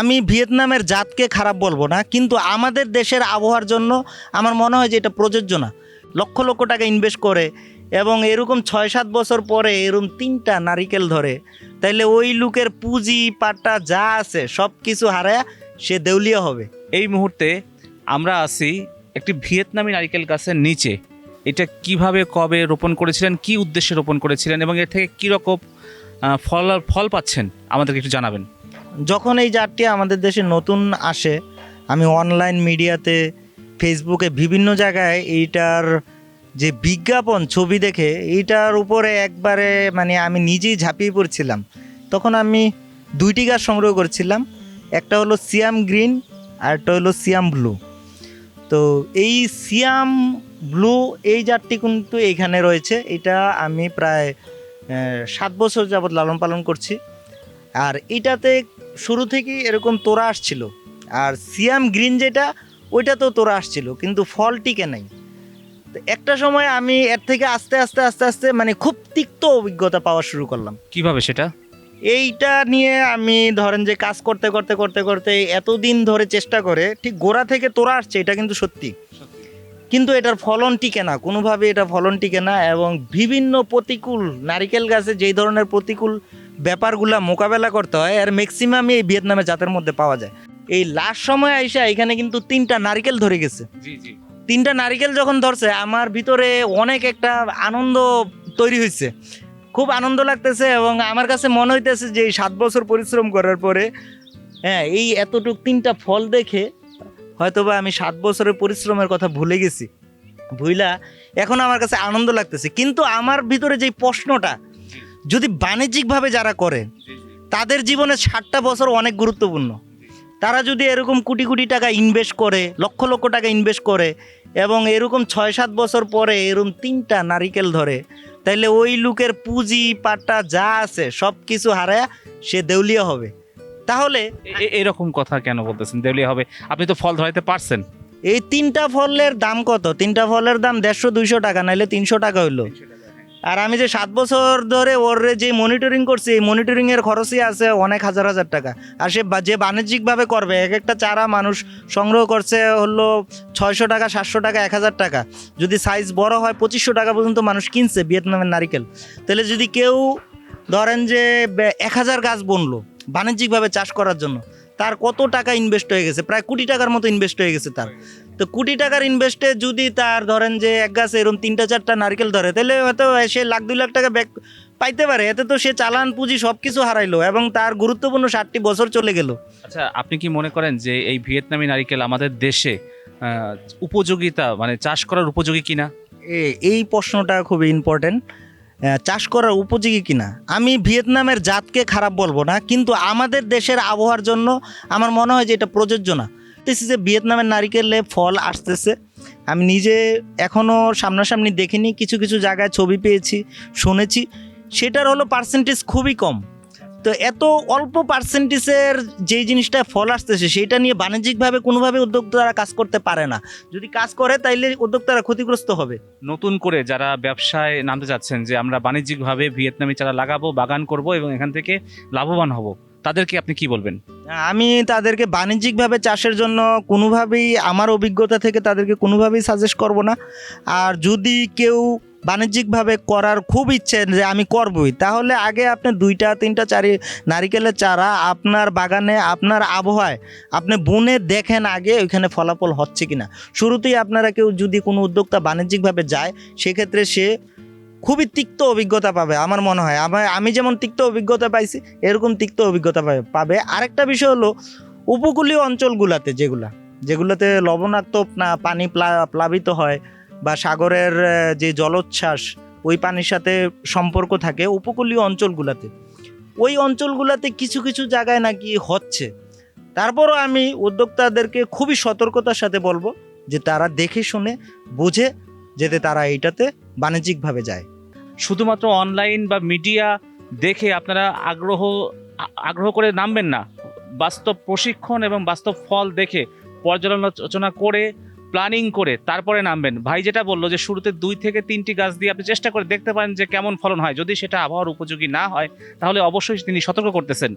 আমি ভিয়েতনামের জাতকে খারাপ বলব না, কিন্তু আমাদের দেশের আবহাওয়ার জন্য আমার মনে হয় যে এটা প্রযোজ্য না। লক্ষ লক্ষ টাকা ইনভেস্ট করে এবং এরকম ছয় সাত বছর পরে এরকম তিনটা নারিকেল ধরে, তাইলে ওই লোকের পুঁজি, পাট্টা যা আছে সব কিছু হারায় সে দেউলিয়া হবে। এই মুহূর্তে আমরা আছি একটি ভিয়েতনামি নারিকেল গাছের নিচে। এটা কীভাবে, কবে রোপণ করেছিলেন, কি উদ্দেশ্যে রোপণ করেছিলেন এবং এর থেকে কীরকম ফল ফল পাচ্ছেন আমাদেরকে একটু জানাবেন। যখন এই জাতটি আমাদের দেশে নতুন আসে, আমি অনলাইন মিডিয়াতে ফেসবুকে বিভিন্ন জায়গায় এইটার যে বিজ্ঞাপন ছবি দেখে, এইটার উপরে একবারে মানে আমি নিজেই ঝাঁপিয়ে পড়ছিলাম। তখন আমি দুইটি গাছ সংগ্রহ করছিলাম, একটা হলো সিয়াম গ্রিন আর একটা হলো সিয়াম ব্লু। তো এই সিয়াম ব্লু, এই জাতটি কিন্তু এইখানে রয়েছে, এটা আমি প্রায় সাত বছর যাবৎ লালন পালন করছি। আর এটাতে শুরু থেকেই এরকম তোরা আসছিল। আর সিয়াম গ্রিন যেটা ওইটা তো তোরা আসছিল কিন্তু ফল টিকে নাই। তো একটা সময় আমি এর থেকে আস্তে আস্তে আস্তে আস্তে মানে খুব তিক্ত অভিজ্ঞতা পাওয়া শুরু করলাম। কীভাবে সেটা? এইটা নিয়ে আমি ধরেন যে কাজ করতে করতে করতে করতে এতদিন ধরে চেষ্টা করে ঠিক গোড়া থেকে তোরা আসছে এটা কিন্তু সত্যি। কিন্তু এটার ফলন টিকে না কোনোভাবে এটা ফলন টিকে না এবং বিভিন্ন প্রতিকূল নারিকেল গাছে যেই ধরনের প্রতিকূল ব্যাপারগুলা মোকাবেলা করতে হয় আর ম্যাক্সিমামই এই ভিয়েতনামে জাতের মধ্যে পাওয়া যায়। এই লাস্ট সময় আইসা এখানে কিন্তু তিনটা নারিকেল ধরে গেছে। তিনটা নারিকেল যখন ধরছে আমার ভিতরে অনেক একটা আনন্দ তৈরি হয়েছে খুব আনন্দ লাগতেছে এবং আমার কাছে মনে হইতেছে যে এই সাত বছর পরিশ্রম করার পরে হ্যাঁ এই এতটুক তিনটা ফল দেখে হয়তোবা আমি সাত বছরের পরিশ্রমের কথা ভুলে গেছি। ভুইলা এখন আমার কাছে আনন্দ লাগতেছে। কিন্তু আমার ভিতরে যে প্রশ্নটা যদি বাণিজ্যিকভাবে যারা করে তাদের জীবনে ষাটটা বছর অনেক গুরুত্বপূর্ণ। তারা যদি এরকম কোটি কোটি টাকা ইনভেস্ট করে লক্ষ লক্ষ টাকা ইনভেস্ট করে এবং এরকম ছয় সাত বছর পরে এরকম তিনটা নারিকেল ধরে তাইলে ওই লোকের পুঁজি পাট্টা যা আছে সব কিছু হারায় সে দেউলিয়া হবে। তাহলে এরকম কথা কেন বলতেছেন? দেউলিয়া হবে। আপনি তো ফল ধরাইতে পারছেন। এই তিনটা ফলের দাম কত? তিনটা ফলের দাম দেড়শো দুইশো টাকা নাইলে তিনশো টাকা হইল। আর আমি যে সাত বছর ধরে ওর যে মনিটরিং করছি, এই মনিটরিং এর খরচই আছে অনেক হাজার হাজার টাকা। আর সে যে বাণিজ্যিকভাবে করবে, এক একটা চারা মানুষ সংগ্রহ করছে হলো ছয়শো টাকা, সাতশো টাকা, এক হাজার টাকা। যদি সাইজ বড় হয়, পঁচিশশো টাকা পর্যন্ত মানুষ কিনছে ভিয়েতনামের নারিকেল। তাহলে যদি কেউ ধরেন যে এক হাজার গাছ বনলো বাণিজ্যিকভাবে চাষ করার জন্য, তার কত টাকা ইনভেস্ট হয়ে গেছে? প্রায় কোটি টাকার মতো ইনভেস্ট হয়ে গেছে তার। তো কোটি টাকার ইনভেস্টে যদি তার ধরেন যে এক গাছে এরকম তিনটা চারটা নারকেল ধরে তাহলে হয়তো সে লাখ দুই লাখ টাকা ব্যাক পাইতে পারে। এতে তো সে চালান পুঁজি সব কিছু হারাইলো এবং তার গুরুত্বপূর্ণ ষাটটি বছর চলে গেল। আচ্ছা আপনি কি মনে করেন যে এই ভিয়েতনামি নারিকেল আমাদের দেশে উপযোগিতা মানে চাষ করার উপযোগী কিনা? এ- এই প্রশ্নটা খুবই ইম্পর্টেন্ট চাষ করার উপযোগী কিনা? আমি ভিয়েতনামের জাতকে খারাপ বলব না কিন্তু আমাদের দেশের আবহাওয়ার জন্য আমার মনে হয় যে এটা প্রযোজ্য না। দেখতেছি যে ভিয়েতনামের নারিকেলে ফল আসতেছে। আমি নিজে এখনও সামনাসামনি দেখিনি, কিছু কিছু জায়গায় ছবি পেয়েছি, শুনেছি। সেটার হলো পার্সেন্টেজ খুবই কম। তো এত অল্প পার্সেন্টেজের যেই জিনিসটা ফল আসতেছে সেটা নিয়ে বাণিজ্যিকভাবে কোনোভাবে উদ্যোক্তারা কাজ করতে পারে না। যদি কাজ করে, তাইলে উদ্যোক্তারা ক্ষতিগ্রস্ত হবে। নতুন করে যারা ব্যবসায় নামতে চাচ্ছেন যে আমরা বাণিজ্যিকভাবে ভিয়েতনামি চারা লাগাবো, বাগান করব এবং এখান থেকে লাভবান হব। তাদেরকে আপনি কি বলবেন? আমি তাদেরকে বাণিজ্যিকভাবে চাষের জন্য কোনোভাবেই আমার অভিজ্ঞতা থেকে তাদেরকে কোনোভাবেই সাজেস্ট করব না। আর যদি কেউ বাণিজ্যিকভাবে করার খুব ইচ্ছে যে আমি করবই, তাহলে আগে আপনি দুইটা, তিনটা চারি নারিকেলের চারা আপনার বাগানে, আপনার আবহাওয়ায় আপনি বনে দেখেন আগে ওইখানে ফলাফল হচ্ছে কিনা। শুরুতেই আপনারা কেউ যদি কোনো উদ্যোক্তা বাণিজ্যিকভাবে যায়, সেক্ষেত্রে সে খুবই তিক্ত অভিজ্ঞতা পাবে, আমার মনে হয়। আমার আমি যেমন তিক্ত অভিজ্ঞতা পাইছি, এরকম তিক্ত অভিজ্ঞতা পাবে। আরেকটা বিষয় হলো, উপকূলীয় অঞ্চলগুলাতে যেগুলা, যেগুলোতে লবণাক্ত না- পানি প্লা- প্লাবিত হয় বা সাগরের যে জলোচ্ছ্বাস, ওই পানির সাথে সম্পর্ক থাকে উপকূলীয় অঞ্চলগুলাতে। ওই অঞ্চলগুলাতে কিছু কিছু জায়গায় নাকি হচ্ছে। তারপরও আমি উদ্যোক্তাদেরকে খুবই সতর্কতার সাথে বলব যে তারা দেখে শুনে, বুঝে, যেতে তারা এইটাতে বাণিজ্যিকভাবে যায়। শুধুমাত্র অনলাইন বা মিডিয়া দেখে আপনারা আগ্রহ আগ্রহ করে নামবেন না। বাস্তব প্রশিক্ষণ এবং বাস্তব ফল দেখে পর্যালোচনা করে প্ল্যানিং করে তারপরে নামবেন। ভাই যেটা বলল যে শুরুতে দুই থেকে তিনটি গাছ দিয়ে আপনি চেষ্টা করে দেখতে পারেন যে কেমন ফলন হয়। যদি সেটা আবহাওয়ার উপযোগী না হয়, তাহলে অবশ্যই তিনি সতর্ক করতেছেন।